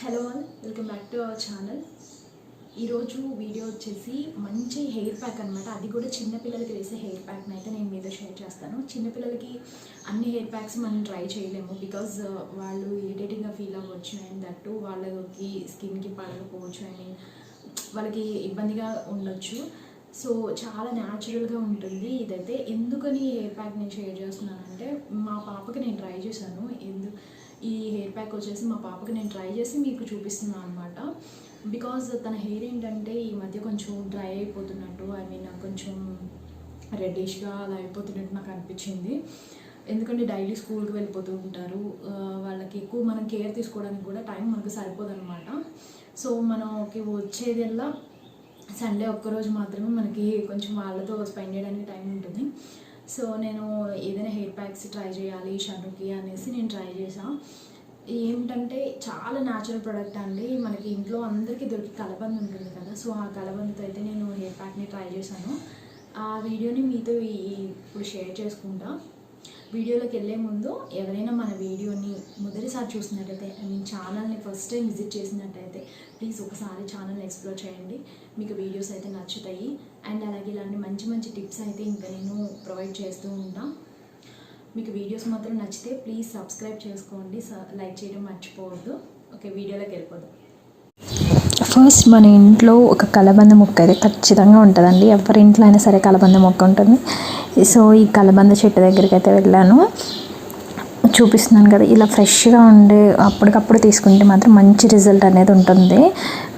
Hello all welcome back to our channel ఈరోజు video వచ్చేసి మంచి హెయిర్ ప్యాక్ అనమాట అది కూడా చిన్నపిల్లలకి వేసే హెయిర్ ప్యాక్ని అయితే నేను మీతో షేర్ చేస్తాను. చిన్నపిల్లలకి అన్ని హెయిర్ ప్యాక్స్ మనం ట్రై చేయలేము బికాజ్ uh, వాళ్ళు ఇరిటేటింగ్గా ఫీల్ అవ్వచ్చు అండ్ దట్టు వాళ్ళకి స్కిన్కి పడకపోవచ్చు. ఐ మీన్ వాళ్ళకి ఇబ్బందిగా ఉండొచ్చు. సో చాలా న్యాచురల్గా ఉంటుంది. ఇదైతే ఎందుకని ఈ హెయిర్ ప్యాక్ నేను షేర్ చేస్తున్నానంటే మా పాపకి నేను ట్రై చేశాను. ఎందు ఈ హెయిర్ ప్యాక్ వచ్చేసి మా పాపకి నేను ట్రై చేసి మీకు చూపిస్తున్నాను అనమాట బికాజ్ తన హెయిర్ ఏంటంటే ఈ మధ్య కొంచెం డ్రై అయిపోతున్నట్టు ఐ మీన్ కొంచెం రెడ్డిష్గా అలా అయిపోతున్నట్టు నాకు అనిపించింది. ఎందుకంటే డైలీ స్కూల్కి వెళ్ళిపోతూ ఉంటారు. వాళ్ళకి ఎక్కువ మనం కేర్ తీసుకోవడానికి కూడా టైం మనకు సరిపోదన్నమాట. సో మనకి ఓకే వచ్చేదల్లా సండే ఒక్కరోజు మాత్రమే మనకి కొంచెం వాళ్ళతో స్పెండ్ చేయడానికి టైం ఉంటుంది. సో నేను ఏదైనా హెయిర్ ప్యాక్స్ ట్రై చేయాలి షనుకి అనేసి నేను ట్రై చేశాను ఏమిటంటే చాలా న్యాచురల్ ప్రోడక్ట్ అండి. మనకి ఇంట్లో అందరికీ దొరికి కలబంద ఉంటుంది కదా. సో ఆ కలబందతో అయితే నేను హెయిర్ ప్యాక్ని ట్రై చేశాను. ఆ వీడియోని మీతో ఇప్పుడు షేర్ చేసుకుంటా. వీడియోలోకి వెళ్ళే ముందు ఎవరైనా మన వీడియోని మొదటిసారి చూసినట్టయితే ఐ మీన్ ఛానల్ని ఫస్ట్ టైం విజిట్ చేసినట్టయితే ప్లీజ్ ఒకసారి ఛానల్ని ఎక్స్ప్లోర్ చేయండి. మీకు వీడియోస్ అయితే నచ్చుతాయి. అండ్ అలాగే ఇలాంటి మంచి మంచి టిప్స్ అయితే ఇంకా నేను ప్రొవైడ్ చేస్తూ ఉంటాను మీకు వీడియోస్ మాత్రం నచ్చితే ప్లీజ్ సబ్స్క్రైబ్ చేసుకోండి. స- లైక్ చేయడం మర్చిపోవద్దు. ఓకే వీడియోలోకి వెళ్ళిపోదాం. ఫస్ట్ మన ఇంట్లో ఒక కలబంద మొక్క అయితే ఖచ్చితంగా ఉంటుందండి. ఎవరి ఇంట్లో అయినా సరే కలబంద మొక్క ఉంటుంది. సో ఈ కలబంద చెట్టు దగ్గరికి అయితే వెళ్ళాను. చూపిస్తున్నాను కదా ఇలా ఫ్రెష్గా ఉండే అప్పటికప్పుడు తీసుకుంటే మాత్రం మంచి రిజల్ట్ అనేది ఉంటుంది.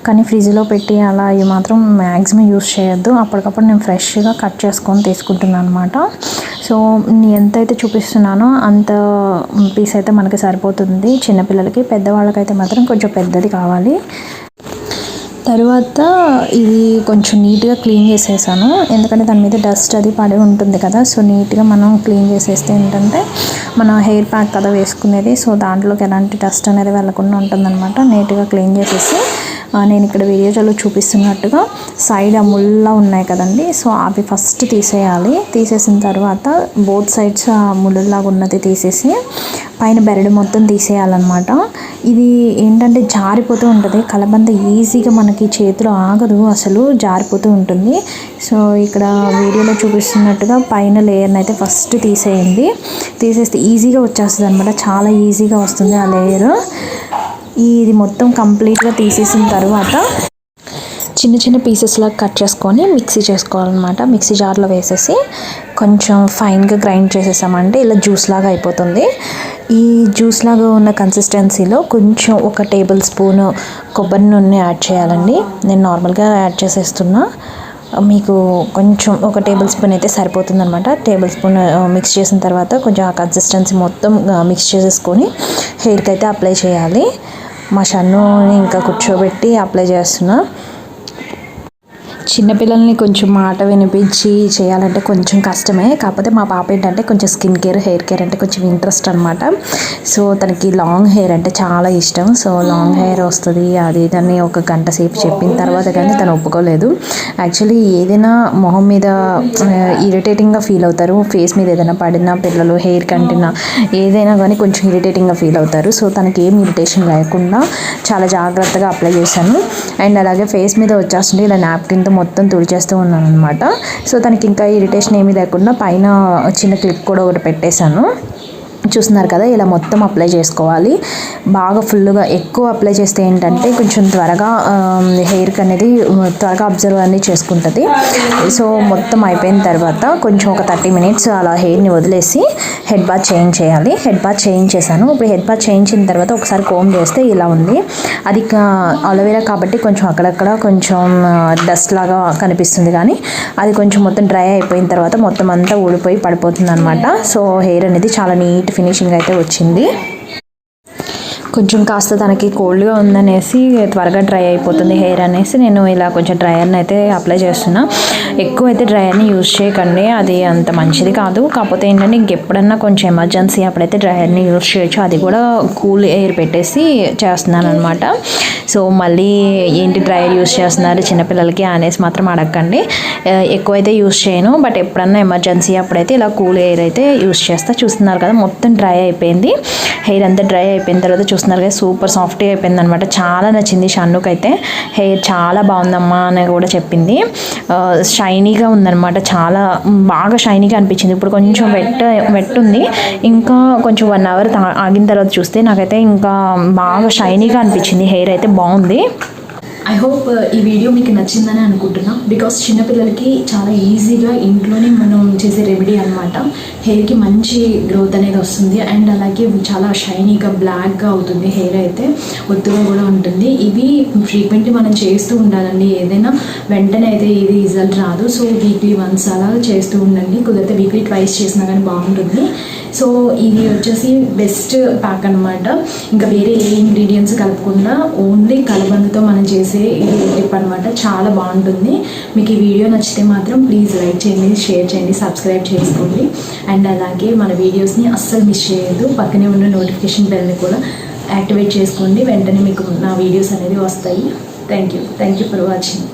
కానీ ఫ్రిడ్జ్లో పెట్టి అలా ఇవి మాత్రం మ్యాక్సిమం యూస్ చేయొద్దు. అప్పటికప్పుడు నేను ఫ్రెష్గా కట్ చేసుకొని తీసుకుంటున్నాను అనమాట సో నేను ఎంతైతే చూపిస్తున్నానో అంత పీస్ అయితే మనకి సరిపోతుంది. చిన్నపిల్లలకి పెద్దవాళ్ళకైతే మాత్రం కొంచెం పెద్దది కావాలి. తర్వాత ఇది కొంచెం నీట్గా క్లీన్ చేసేసాను. ఎందుకంటే దాని మీద డస్ట్ అది పడి ఉంటుంది కదా సో నీట్గా మనం క్లీన్ చేసేస్తే ఏంటంటే మన హెయిర్ ప్యాక్ కదా వేసుకునేది సో దాంట్లోకి ఎలాంటి డస్ట్ అనేది వెళ్ళకుండా ఉంటుందన్నమాట. నీట్గా క్లీన్ చేసేసి నేను ఇక్కడ వీడియోలో చూపిస్తున్నట్టుగా సైడ్ ఆ ముళ్ళ ఉన్నాయి కదండి. సో అవి ఫస్ట్ తీసేయాలి. తీసేసిన తర్వాత బోత్ సైడ్స్ ఆ ముళ్ళలాగా ఉన్నది తీసేసి పైన బెరడు మొత్తం తీసేయాలన్నమాట. ఇది ఏంటంటే జారిపోతూ ఉంటుంది. కలబంద ఈజీగా మనకి చేతిలో ఆగదు. అసలు జారిపోతూ ఉంటుంది. సో ఇక్కడ వీడియోలో చూపిస్తున్నట్టుగా పైన లేయర్ని అయితే ఫస్ట్ తీసేయండి. తీసేస్తే ఈజీగా వచ్చేస్తుంది అనమాట చాలా ఈజీగా వస్తుంది ఆ లేయర్ ఇది మొత్తం కంప్లీట్గా తీసేసిన తర్వాత చిన్న చిన్న పీసెస్లా కట్ చేసుకొని మిక్సీ చేసుకోవాలన్నమాట. మిక్సీ జార్లో వేసేసి కొంచెం ఫైన్గా గ్రైండ్ చేసేసామంటే ఇలా జ్యూస్ లాగా అయిపోతుంది. ఈ జ్యూస్ లాగా ఉన్న కన్సిస్టెన్సీలో కొంచెం ఒక టేబుల్ స్పూన్ కొబ్బరి నూనె యాడ్ చేయాలండి. నేను నార్మల్గా యాడ్ చేసేస్తున్నా. మీకు కొంచెం ఒక టేబుల్ స్పూన్ అయితే సరిపోతుంది అనమాట టేబుల్ స్పూన్ మిక్స్ uh, చేసిన తర్వాత కొంచెం ఆ కన్సిస్టెన్సీ మొత్తం uh, మిక్స్ చేసేసుకొని హెయిర్కి అయితే అప్లై చేయాలి. మా షన్ను ఇంకా కూర్చోబెట్టి అప్లై చేస్తున్నా. చిన్నపిల్లల్ని కొంచెం మాట వినిపించి చేయాలంటే కొంచెం కష్టమే. కాకపోతే మా పాప ఏంటంటే కొంచెం స్కిన్ కేర్ హెయిర్ కేర్ అంటే కొంచెం ఇంట్రెస్ట్ అనమాట సో తనకి లాంగ్ హెయిర్ అంటే చాలా ఇష్టం. సో లాంగ్ హెయిర్ వస్తుంది అది దాన్ని ఒక గంట సేపు చెప్పిన తర్వాత కానీ తను ఒప్పుకోలేదు. యాక్చువల్లీ ఏదైనా మొహం మీద ఇరిటేటింగ్గా ఫీల్ అవుతారు. ఫేస్ మీద ఏదైనా పడినా పిల్లలు హెయిర్ కంటినా ఏదైనా కానీ కొంచెం ఇరిటేటింగ్గా ఫీల్ అవుతారు. సో తనకి ఏం ఇరిటేషన్ లేకుండా చాలా జాగ్రత్తగా అప్లై చేశాను. అండ్ అలాగే ఫేస్ మీద వచ్చేస్తుంటే ఇలా నాప్కిన్తో మొత్తం తుడిచేస్తూ ఉన్నాను అనమాట సో తనకి ఇంకా ఇరిటేషన్ ఏమీ లేకుండా పైన చిన్న క్లిప్ కూడా ఒకటి పెట్టేశాను. చూస్తున్నారు కదా ఇలా మొత్తం అప్లై చేసుకోవాలి. బాగా ఫుల్గా ఎక్కువ అప్లై చేస్తే ఏంటంటే కొంచెం త్వరగా హెయిర్కి అనేది త్వరగా అబ్జర్వ్ అనేది చేసుకుంటుంది. సో మొత్తం అయిపోయిన తర్వాత కొంచెం ఒక థర్టీ మినిట్స్ అలా హెయిర్ని వదిలేసి హెడ్ బాత్ చేంజ్ చేయాలి. హెడ్ బాత్ చేంజ్ చేశాను. ఇప్పుడు హెడ్ బాత్ చేయించిన తర్వాత ఒకసారి కోమ్ చేస్తే ఇలా ఉంది. అది అలోవెరా కాబట్టి కొంచెం అక్కడక్కడ కొంచెం డస్ట్ లాగా కనిపిస్తుంది కానీ అది కొంచెం మొత్తం డ్రై అయిపోయిన తర్వాత మొత్తం అంతా ఊడిపోయి పడిపోతుంది అనమాట సో హెయిర్ అనేది చాలా నీట్ ఫినిషింగ్ అయితే వచ్చింది. కొంచెం కాస్త తనకి కోల్డ్గా ఉందనేసి త్వరగా డ్రై అయిపోతుంది హెయిర్ అనేసి నేను ఇలా కొంచెం డ్రయర్ని అయితే అప్లై చేస్తున్నా. ఎక్కువ అయితే డ్రయర్ని యూజ్ చేయకండి అది అంత మంచిది కాదు. కాకపోతే ఏంటంటే ఇంకెప్పుడన్నా కొంచెం ఎమర్జెన్సీ అప్పుడైతే డ్రయర్ని యూజ్ చేయొచ్చు. అది కూడా కూల్ ఎయిర్ పెట్టేసి చేస్తున్నాను అనమాట సో మళ్ళీ ఏంటి డ్రయర్ యూజ్ చేస్తున్నారు చిన్నపిల్లలకి అనేసి మాత్రం అడగండి. ఎక్కువైతే యూజ్ చేయను బట్ ఎప్పుడన్నా ఎమర్జెన్సీ అప్పుడైతే ఇలా కూల్ ఎయిర్ అయితే యూజ్ చేస్తా. చూస్తున్నారు కదా మొత్తం డ్రై అయిపోయింది. హెయిర్ అంతా డ్రై అయిపోయిన తర్వాత చూస్తున్నారు కదా సూపర్ సాఫ్ట్గా అయిపోయింది అనమాట చాలా నచ్చింది షన్నుకి అయితే. హెయిర్ చాలా బాగుందమ్మా అని కూడా చెప్పింది. షైనీగా ఉందన్నమాట. చాలా బాగా షైనీగా అనిపించింది. ఇప్పుడు కొంచెం వెట్ వెట్ ఉంది. ఇంకా కొంచెం వన్ అవర్ ఆగిన తర్వాత చూస్తే నాకైతే ఇంకా బాగా షైనీగా అనిపించింది. హెయిర్ అయితే బాగుంది. ఐ హోప్ uh, ఈ వీడియో మీకు నచ్చిందని అనుకుంటున్నా. బికాస్ చిన్నపిల్లలకి చాలా ఈజీగా ఇంట్లోనే మనం చేసే రెమెడీ అనమాట హెయిర్కి మంచి గ్రోత్ అనేది వస్తుంది. అండ్ అలాగే చాలా షైనీగా బ్లాక్గా అవుతుంది హెయిర్ అయితే. ఒత్తుగా కూడా ఉంటుంది. ఇవి ఫ్రీక్వెంట్లీ మనం చేస్తూ ఉండాలండి. ఏదైనా వెంటనే అయితే ఇది రిజల్ట్ రాదు. సో వీక్లీ వన్స్ అలా చేస్తూ ఉండండి. కుదిరితే వీక్లీ ట్వైస్ చేసినా కానీ బాగుంటుంది. సో ఇది వచ్చేసి బెస్ట్ ప్యాక్ అనమాట ఇంకా వేరే ఏ ఇంగ్రీడియంట్స్ కలపకుండా ఓన్లీ కలబందతో మనం చేసే ఇది టిప్ అనమాట చాలా బాగుంటుంది. మీకు ఈ వీడియో నచ్చితే మాత్రం ప్లీజ్ లైక్ చేయండి షేర్ చేయండి సబ్స్క్రైబ్ చేసుకోండి. అండ్ అలాగే మన వీడియోస్ని అస్సలు మిస్ చేయొద్దు. పక్కనే ఉన్న నోటిఫికేషన్ బెల్ని కూడా యాక్టివేట్ చేసుకోండి. వెంటనే మీకు నా వీడియోస్ అనేది వస్తాయి. Thank you thank you for watching